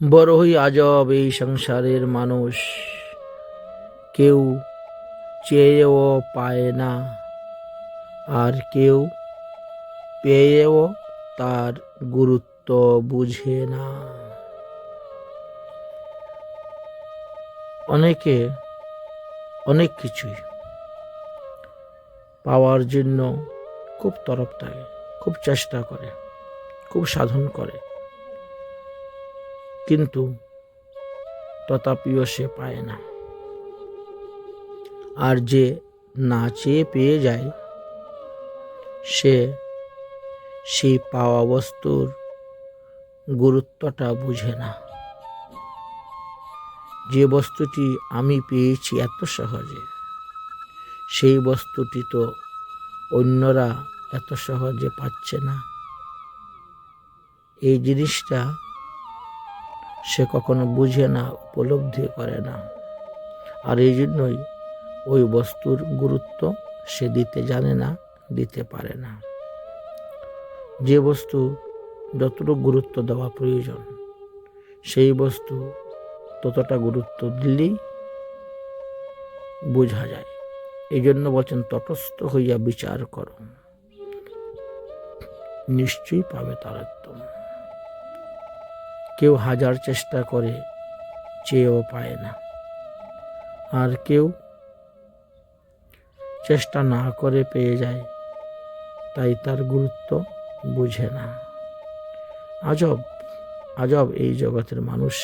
বড়ই আজব এই সংসারের মানুষ। কেউ চেয়েও পায় না, আর কেউ পেয়েও তার গুরুত্ব বুঝে না। অনেকে অনেক কিছুই পাওয়ার জন্য খুব তরফ থাকে খুব চেষ্টা করে, খুব সাধন করে। কিন্তু তথাপিও সে পায় না। আর যে না চেয়ে পেয়ে যায়, সে সেই পাওয়া বস্তুর গুরুত্বটা বুঝে না। যে বস্তুটি আমি পেয়েছি এত সহজে, সেই বস্তুটি তো অন্যরা এত সহজে পাচ্ছে না। এই জিনিসটা সে কখনো বুঝে না, উপলব্ধি করে না। আর এই জন্যই ওই বস্তুর গুরুত্ব সে দিতে জানে না, দিতে পারে না। যে বস্তু যতটুকু গুরুত্ব দেওয়া প্রয়োজন, সেই বস্তু ততটা গুরুত্ব দিলেই বোঝা যায়। এই জন্য বলছেন, তটস্থ হইয়া বিচার করো। নিশ্চয়ই পাবে তারত্ব কেউ হাজার চেষ্টা করে, চেয়েও পায় না। আর কেউ চেষ্টা না করে পেয়ে যায়, তাই তার গুরুত্ব বুঝে না। আজব আজব এই জগতের মানুষ।